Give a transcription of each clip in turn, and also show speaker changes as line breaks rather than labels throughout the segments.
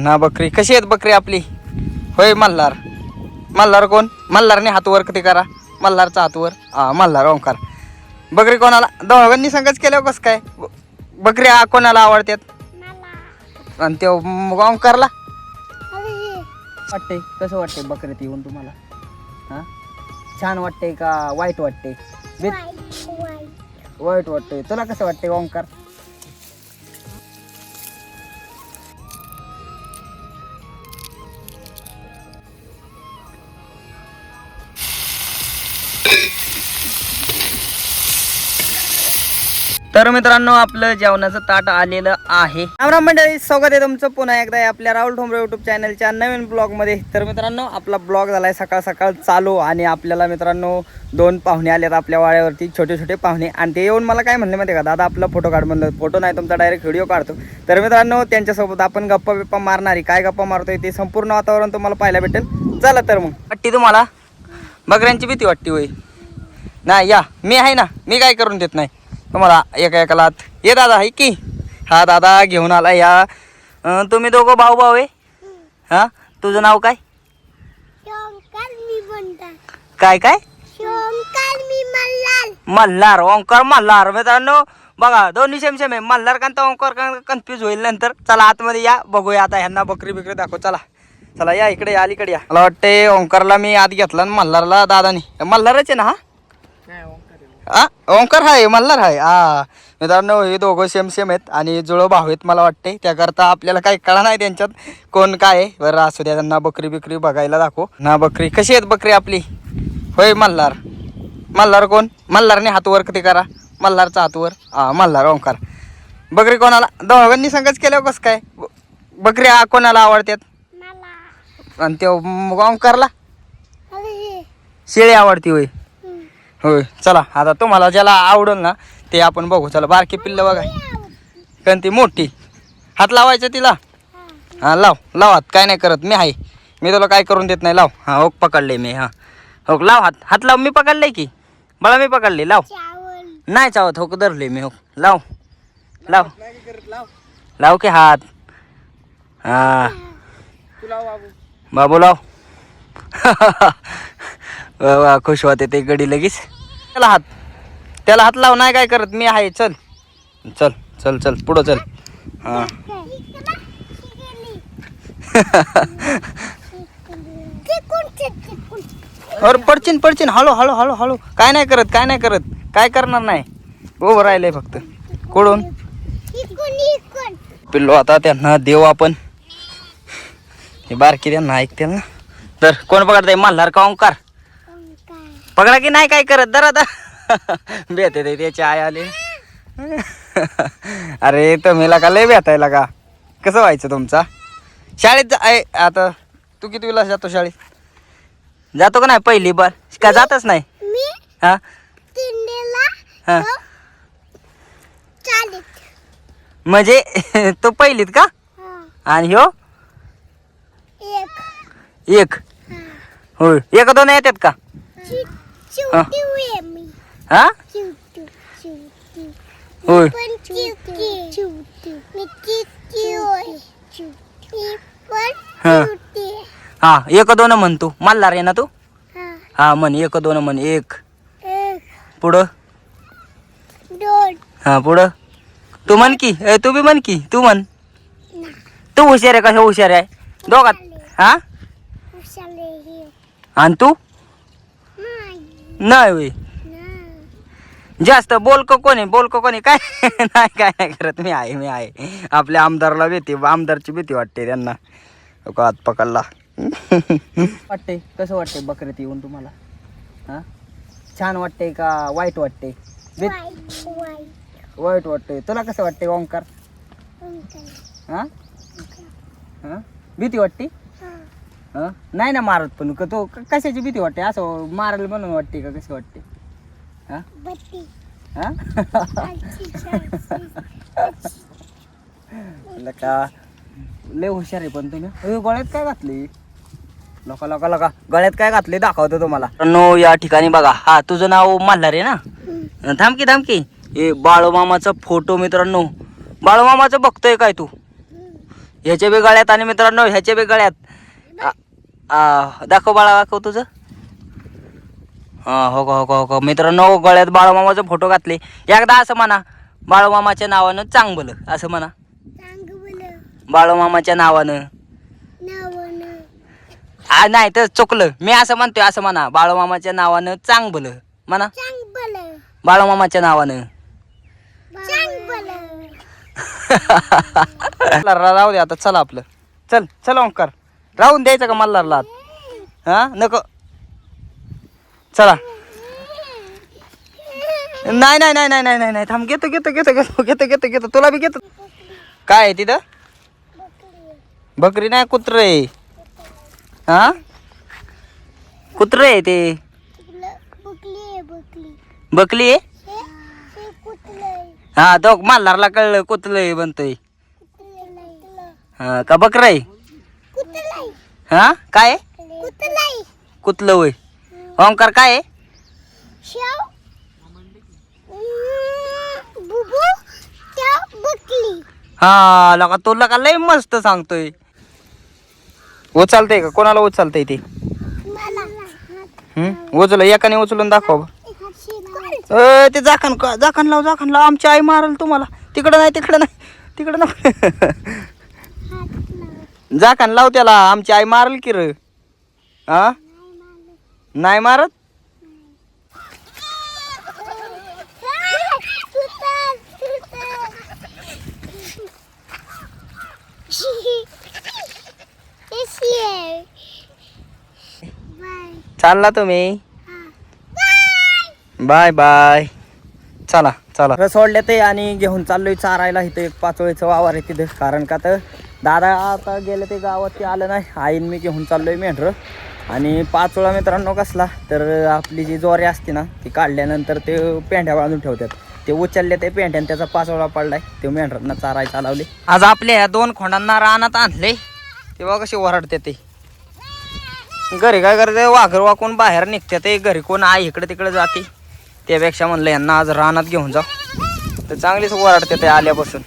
ना बकरी. कशी आहेत बकरी आपली? होय मल्हार. मल्हार कोण? मल्हारने हात वर ते करा? मल्हारचा हात वर. हा मल्हार ओंकार. बकरी कोणाला? दोघांनी संगच केल्यावर कसं काय? बकरी हा कोणाला आवडतात आणि ते ओंकारला? वाटते कसं वाटते बकरीत येऊन तुम्हाला? हा? छान वाटते का? वाईट वाटते वाईट वाटते तुला कसं वाटते ओंकार? तर मित्रांनो आपलं जेवणाचं ताट आलेलं आहे. रामराम मंडळी स्वागत आहे तुमचं पुन्हा एकदा आपल्या राहुल ठोंबरे युट्यूब चॅनलच्या नवीन ब्लॉगमध्ये तर मित्रांनो आपला ब्लॉग झालाय सकाळ सकाळ चालू आणि आपल्याला मित्रांनो दोन पाहुणे आलेत आपल्या वाड्यावरती छोटे छोटे पाहुणे. आणि ते येऊन मला काय म्हणले माहिती का दादा आपला फोटो काढ म्हणलं. फोटो नाही तुमचा डायरेक्ट व्हिडिओ काढतो. तर मित्रांनो त्यांच्यासोबत आपण गप्पा बिप्पा मारणारी काय गप्पा मारतोय ते संपूर्ण वातावरण तुम्हाला पाहायला भेटेल. चला तर मग. पट्टी तुम्हाला? बकऱ्यांची भीती वाटते होय. नाही या. मी आहे ना मी काय करून देत नाही. तुम्हाला एका एकाला हात. ये दादा आहे की. हा दादा घेऊन आला या. तुम्ही दोघं भाऊ भाऊ आहे? हा? तुझं नाव काय? काय काय? मल्हार. ओंकार मल्हार. मित्रांनो बघा दोन्ही सेम सेम आहे. मल्हार कांता ओंकार कन्फ्यूज होईल नंतर. चला आतमध्ये या. बघूया आता ह्यांना बकरी बिकरी दाखव. चला. चला या इकडे या अलीकडे या. मला वाटते ओंकारला मी आत घेतला आणि मल्हारला दादानी. मल्हारच आहे ना हा? हा ओंकार हाय मल्हार हाय. हा मित्रांनो हे दोघं सेम सेम आहेत आणि जुळं भाऊ आहेत मला वाटते त्याकरता आपल्याला काही कळा नाही त्यांच्यात कोण काय आहे. बरं असू द्या त्यांना बकरी बिकरी बघायला दाखव. ना बकरी. कशी आहेत बकरी आपली? होय मल्हार. मल्हार कोण? मल्हारने हात वर ते करा? मल्हारचा हात वर. हा मल्हार ओंकार. बकरी कोणाला? दोघांनी संगच केल्यावर कसं काय? बकरी कोणाला आवडतात आणि ते ओंकारला शेळी आवडती होय. होय चला आता तुम्हाला ज्याला आवडेल ना ते आपण बघू. चला बारकी पिल्लं बघा. कारण ती मोठी. हात लावायचं तिला. हां. लाव लाव हात. काय नाही करत. मी आहे. मी तुला काय करून देत नाही. लाव. हां हो पकडले मी हां. हो लाव हात. हात लाव. मी पकडले की. मला मी पकडले. लाव. नाही चावत. हो धरले मी हो लाव. लाव. लाव. की हात. हां. बाबू लाव. वा वा, खुश होते ते गडी लगेच. त्याला हात. त्याला हात लाव नाही काय करत मी आहे चल. चल चल चल पुढं चल. हां. अरे पडचिन पडचिन. हळू हळू हळू हळू. काय नाही करत काय नाही करत. काय करणार नाही. उभं राहिलंय फक्त. कोडून पिल्लो आता त्यांना देऊ आपण. हे बारकी त्यांना ऐकतील ना. तर कोण पकडताय मल्हार का ओंकार. पकडा की नाही काय करत? दर आता. बेते ते त्याची आई आली. अरे तुम्हीला का लय बेतायला का कसं व्हायचं तुमचा? शाळेत जा ऐ, आता तू किती वेळा जातो शाळेत? जातो का नाही? पहिली बार. का जातच नाही? हा? हा. म्हणजे तो पहिलीत का? आणि ह्यो? एक. होय. एक दोन येतात का? हा. होय. हा. हा एक दोन म्हण तू. मल्हार आहे ना तू? हा. म्हण. एक दोन म्हण. एक. पुढं? हा पुढं? तू म्हण की. ए, तू बी म्हण की. तू म्हण. तू हुशार आहे कशा हुशार आहे? दोघात. हा? आणि तू? नाही. होय. जास्त बोलक कोणी बोलक कोणी काय? नाही काय नाही करत. मी आहे मी आहे. आपल्या आमदारला भीती आमदारची भीती वाटते त्यांना. हात पकडला. वाटते कसं वाटते बकरीत येऊन तुम्हाला? हा? छान वाटते का? वाईट वाटते वाईट वाटते तुला कसं वाटते ओंकार? हा? हा? भीती वाटते? हा? नाही ना मारत पण क- तो क- कशाची भीती वाटते? असं मारायला म्हणून वाटते का कशी वाटते? हा? हा? म्हणलं का लय हुशार आहे पण तुम्ही. अरे, गळ्यात काय घातली? लोका लोका लोका. गळ्यात काय घातले? दाखवतो तुम्हाला. नो या ठिकाणी बघा हा तुझं नाव मल्हार आहे ना? थांब की थांब की हे बाळूमामाचा फोटो मित्रांनो. बाळूमामाचं बघतोय काय तू? ह्याच्या बी गळ्यात आणि मित्रांनो ह्याच्या बी गळ्यात. आ- दाखव बाळा दाखव तुझं. हा हो का हो का हो का. मित्रांनो गळ्यात बाळूमामाचा फोटो घातले. एकदा असं म्हणा बाळूमामाच्या नावानं चांगलं असं म्हणा. बाळूमामाच्या नावानं. आ नाही तर चुकलं. मी असं म्हणतोय असं म्हणा बाळूमामाच्या नावानं चांगलं म्हणा. बाळूमामाच्या नावानं. राहू दे आता चला आपलं. चल चल ओंकार. राहून द्यायचं का मल्हारला? हा? नको. चला. नाही नाही नाही नाही नाही नाही. नाही थांब घेतो घेतो घेतो घेतो घेतो घेतो घेतो. तुला बी घेतो. काय आहे तिथं? बकरी नाही कुत्र आहे. हा? कुत्र आहे ते.
बुकली आहे?
आहे
हे
तो मल्हारला कळलं कुतलं बनतोय
कुठलंय
हा का बकरा आहे? हा? काय? कुतलं होय ओंकार काय आहे? हा लका तुला का लय मस्त सांगतोय. उचलतंय का? कोणाला उचलतंय ते? उचल एकाने उचलून दाखव ते जाखण का- जाखण लाव जाखण लाव. आमची आई मारल तुम्हाला. तिकडं नाही तिकडं नाही तिकडं नाही. जा खान लाव त्याला. आमची आई मारल की र. हा नाही मारत? चालला तुम्ही. Bye bye. चला चला. रस सोडले ते आणि घेऊन चाललोय चारायला. इथं एक पाचोळीचं वावर आहे तिथं. कारण का तर दादा आता गेलं ते गावात ते आलं नाही. आईन मी घेऊन चाललोय मेंढरं आणि पाचोळा मित्रांनो कसला तर आपली जी ज्वारी असते ना ती काढल्यानंतर ते पेंढ्या बांधून ठेवतात. ते उचलले ते पेंढ्याने त्याचा पाचोळा पडलाय. ते मेंढरांना चारायला चालवले आज आपल्या ह्या दोन खोंडांना रानात आणले तेव्हा कसे ओरडते वरडते ते. घरी काय करते? वाघर वाकून बाहेर निघते ते. घरी कोण आई इकडे तिकडे जाते. त्यापेक्षा म्हणलं यांना आज रानात घेऊन जाऊ. तर चांगलीच ओरडते ते आल्यापासून.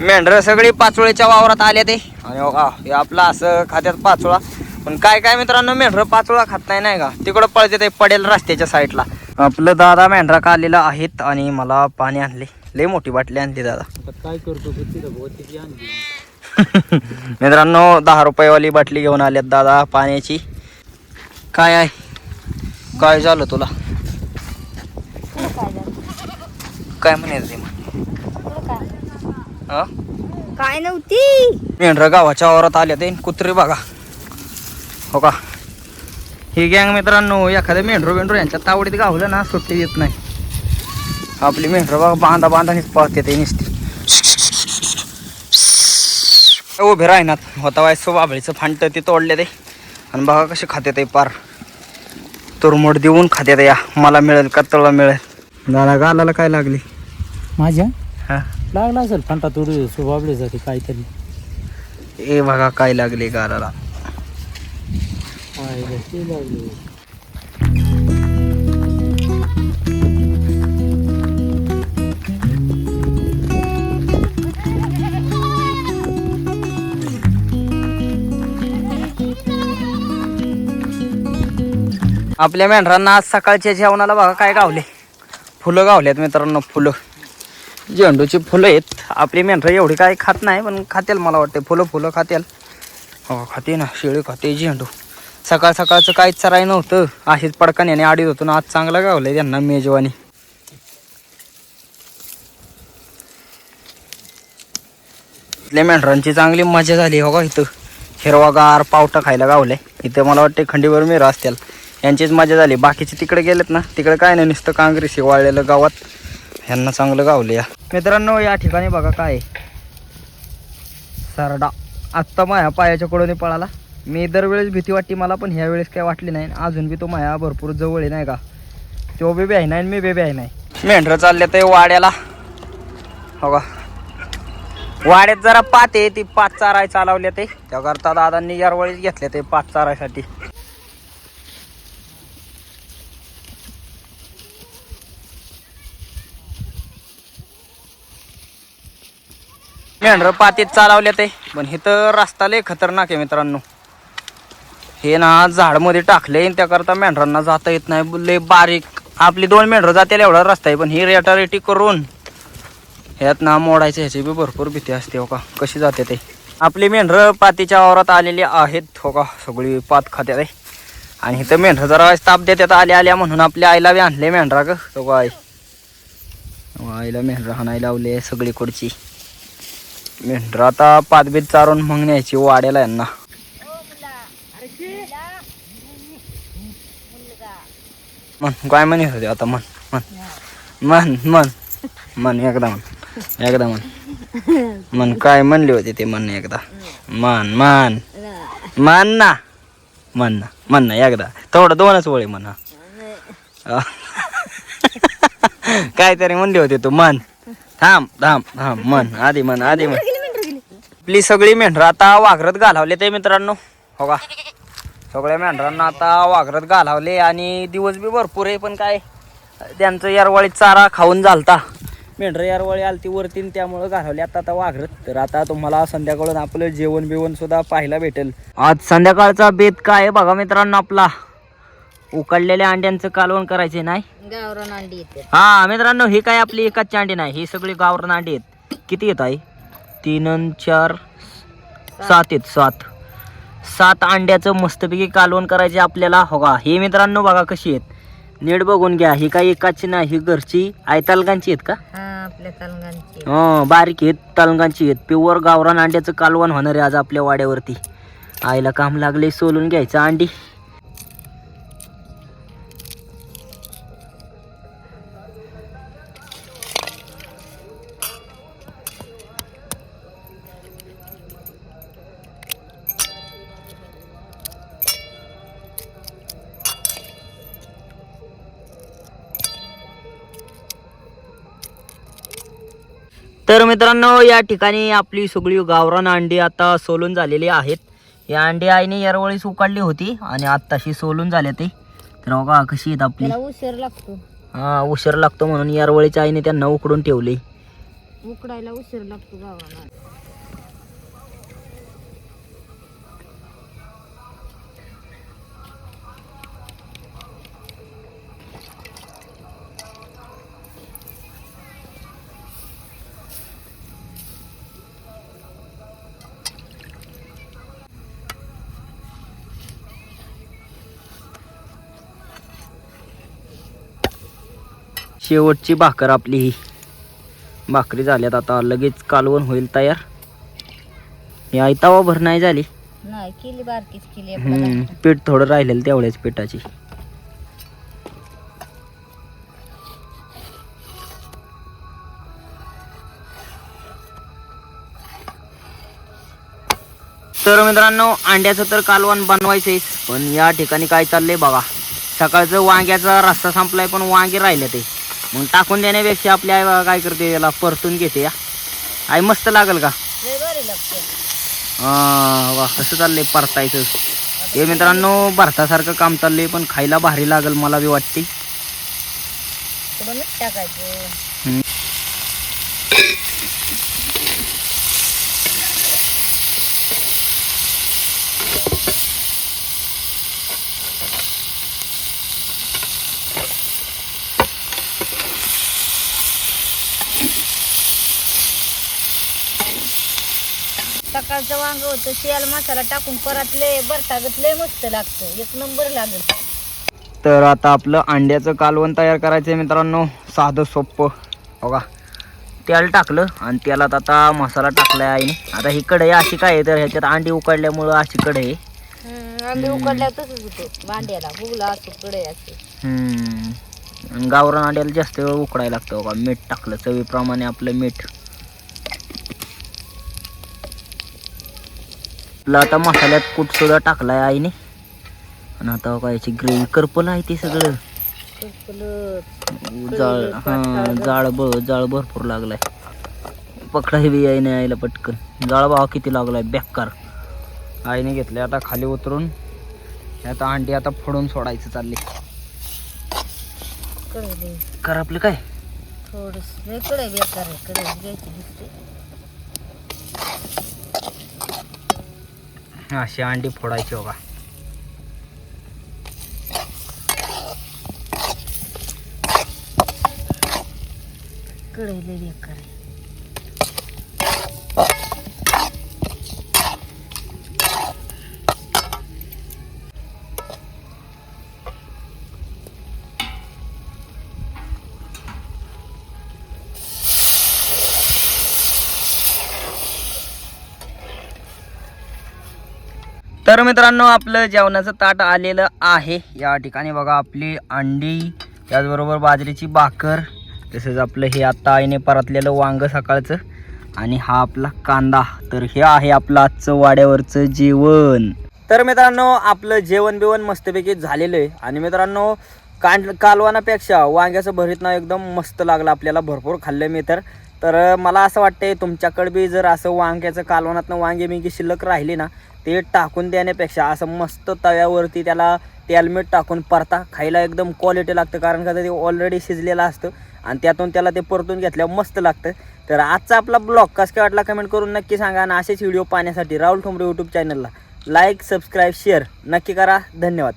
मेंढरं सगळी पाचोळीच्या वावरात आले ते. आणि बघा हे आपलं असं खात्यात पाचोळा. पण काय काय मित्रांनो मेंढरं पाचोळा खात नाही नाही का? तिकडं पळते ते पडेल रस्त्याच्या साईडला. आपलं दादा मेंढरा काढलेला आहेत आणि मला पाणी आणले. लय मोठी बाटली आणली दादा.
काय करतो
मित्रांनो दहा रुपयेवाली बाटली घेऊन आल्यात दादा पाण्याची. काय आहे? काय झालं तुला? काय म्हणायचं ते मग?
काय नव्हती?
मेंढरं गावाच्या वावरात आल्या ते. कुत्री बघा. हो का? ही गँग मित्रांनो एखाद्या मेंढरो बेंढरो यांच्या तावडीत गावलं ना सुट्टी देत नाही. आपली मेंढरं बघा बांधा बांधानेच पळते ते नुसती. उभे राहणार. होता वाय बाबळीचं फांट ते तोडले ते. आणि बघा कसे खाते ते पार. तुरमोड देऊन खाते ते या. मला मिळेल का तुला मिळेल? गाला गालाला काय लागली?
माझ्या?
हा?
लागला असेल फंटा तुरी सुभाबले जाते काहीतरी.
ए बघा काय लागले
लागले.
आपल्या मेंढरांना आज सकाळच्या जेवणाला बघा काय गावले. फुलं गावलेत मित्रांनो फुलं. झेंडूची फुलं आहेत. आपली मेंढरं एवढी काय खात नाही पण खातेल मला वाटते. फुलं फुलं खातेल. हो खाते ना शेळी खाते झेंडू. सकाळ सकाळचं काहीच चराय नव्हतं. अशीच पडकान याने आडीत होतो ना आज चांगलं आहे त्यांना मेजवानी. इथल्या मेंढरांची चांगली मजा झाली हो का इथं. हिरवागार पावटा खायला गावले इथं मला वाटते खंडीवर मिरा असतील. यांचीच मजा झाली. बाकीचे तिकडे गेलेत ना तिकडे काय नाही नुसतं काँग्रेस वाळलेलं गावात. ह्यांना चांगलं गावलं या मित्रांनो या ठिकाणी बघा काय. सरडा. आत्ता माया पायाच्या कडोनी पळाला. मी दरवेळेस भीती वाटते मला पण ह्या वेळेस काय वाटली नाही. अजून बी तो माया भरपूर जवळ आहे नाही का? तो बेबी आहे नाही मी बेबी आहे नाही. मेंढरं चालले ते वाड्याला. हो का? वाड्यात जरा पात आहे ती पाच चाराय चालवले ते. त्याकरता दादांनी यारवळीच घेतले ते पाच चारायसाठी. मेंढर पातीत चालवले ते पण हे तर रस्ता लय खतरनाक आहे मित्रांनो. हे ना झाडमध्ये टाकले त्याकरता मेंढरांना जाता येत नाही. लय बारीक. आपली दोन मेंढरं जातील एवढा रस्ता आहे पण ही रेटारेटी करून ह्यात ना मोडायचं ह्याची बी भरपूर भीती असते हो का? कशी जाते ते. आपली मेंढरं पातीच्या वावरात आलेली आहेत हो का? सगळी पात खात्यात आहे. आणि इथं मेंढरं जरा ताप देतात आल्या आल्या म्हणून आपल्या आईला बी आणले मेंढरा ग. तो आई आईला मेंढरा हाणाय लावले सगळीकडची. मेंढरं आता पातबीत चारून मग न्यायची वाड्याला यांना मन काय म्हणत होते आता मन मन मन मन मन एकदा मन एकदा मन मन काय म्हणले होते ते मन एकदा. मन मन मन ना. मन ना मन ना एकदा. थोडं दोनच वळे म्हणा. काहीतरी म्हणले होते तू मन थांब थांब थांब. मन आधी मन आधी मन आपली सगळी मेंढरं आता वाघरत घालावले ते मित्रांनो. हो का? सगळ्या मेंढरांना आता वाघरत घालावले आणि दिवस बी भरपूर आहे पण काय? त्यांचं यारवाळी चारा खाऊन झालता. मेंढरं यारवाळी आलती वरती आणि त्यामुळं घालवले. आता आता वाघरत. तर आता तुम्हाला संध्याकाळून आपलं जेवण बिवण सुद्धा पाहायला भेटेल. आज संध्याकाळचा बेत काय आहे बघा मित्रांनो आपला. उकडलेल्या अंड्यांचं कालवण करायचे नाही?
गावरान अंडी
हा मित्रांनो ही काय आपली एकाच अंडी नाही? ही सगळी गावरान अंडी आहेत. किती येत आहे तीन अन चार सात आहेत सात. सात अंड्याचं मस्तपैकी कालवण करायचे आपल्याला. हो का? हे मित्रांनो बघा कशी आहेत. नीट बघून घ्या. ही काही एकाची नाही ही घरची. आयतालगांची आहेत का?
हा आपल्या तालगांची
हो बारीक आहेत तालगांची आहेत. प्युअर गावरान अंड्याचं कालवण होणार आहे आज आपल्या वाड्यावरती. आईला काम लागले सोलून घ्यायचं अंडी. तर मित्रांनो या ठिकाणी आपली सगळी गावरान अंडी आता सोलून झालेली आहेत. या अंडी आईने यारवळीस उकडली होती आणि आत्ताशी सोलून झाले ते. तर बघा कशी आहेत आपली.
उशीर लागतो.
हा उशीर लागतो म्हणून यारवळीच्या आईने त्यांना उकडून ठेवले.
उकडायला उशीर लागतो गावाला.
शेवटची भाकर आपली ही. भाकरी झाल्यात आता लगेच कालवण होईल तयार. ही आयतावा भर नाही झाली.
नाही केली बारकीच केली
हम्म, पीठ थोडं राहिलेलं तेवढ्याच पिठाची. तर मित्रांनो अंड्याचं तर कालवण बनवायचंच पण या ठिकाणी काय चाललंय बघा. सकाळचं वांग्याचा रस्ता संपलाय पण वांगे राहिले ते. मग टाकून देण्यापेक्षा आपली आई बघा काय करते याला परतून घेते या. आई मस्त लागल का? हा, वा कसं चाललंय परतायचं. हे मित्रांनो भरतासारखं काम चाललंय पण खायला भारी लागल मला बी वाटते
टाकायचं? सकाळचं वांग होतं तेल मसाला टाकून परत लय बरटागत लय मस्त लागतं. एक नंबर लागत
तर आता आपलं अंड्याचं कालवण तयार करायचं आहे मित्रांनो. साधं सोपं. बघा तेल टाकलं आणि तेलात आता मसाला टाकलाय आईने. आता ही कढई अशी काय आहे तर ह्याच्यात अंडी उकडल्यामुळं अशी कढई आहे.
आम्ही उकडल्यावर तसंच होतं. भांड्याला फुगला असतो कडे असते
हम्म. आणि गावरान अंड्याला जास्त वेळ उकडायला लागतं बघा. मीठ टाकलं चवीप्रमाणे आपलं मीठ. आपलं आता मसाल्यात कूट सुद्धा टाकलाय आईने. आणि आता बघा याची ग्रेव्ही करपल आहे ते सगळं. जाळ हा जाळ ब जाळ भरपूर लागलाय. पकडाय बी आईने आईला पटकन. जाळ भावा किती लागलाय बेकार. आईने घेतले आता खाली उतरून. आता अंडी आता फोडून सोडायचं चालले. कर आपलं काय?
थोडस लय कढई बेकार आहे कढई घ्यायची दिसते
अशी अंडी फोडायची बघा.
कळले
तर मित्रांनो आपलं जेवणाचं ताट आलेलं आहे. या ठिकाणी बघा आपली अंडी त्याचबरोबर बाजरीची भाकर तसेच आपलं हे आत्ता आईने परतलेलं वांग सकाळचं आणि हा आपला कांदा. तर हे आहे आपलं आजचं वाड्यावरचं जेवण. तर मित्रांनो आपलं जेवण बिवण मस्तपैकी झालेलं आहे. आणि मित्रांनो कांड कालवानापेक्षा वांग्याचं भरीतना एकदम मस्त लागलं आपल्याला. भरपूर खाल्लं मी तर. तर मला असं वाटतंय तुमच्याकडे बी जर असं वांग्याचं कालवनातनं वांगे मिंगी शिल्लक राहिली ना ते टाकून देण्यापेक्षा असं मस्त तव्यावरती त्याला तेलमीठ टाकून परता खायला एकदम क्वालिटी लागतं. कारण का ते ऑलरेडी शिजलेलं असतं आणि त्यातून त्याला ते परतून घेतल्यावर मस्त लागतं. तर आजचा आपला ब्लॉग कसं काय वाटला कमेंट करून नक्की सांगा आणि असेच व्हिडिओ पाहण्यासाठी राहुल ठोंबरे यूट्यूब चॅनलला लाईक सबस्क्राईब शेअर नक्की करा. धन्यवाद.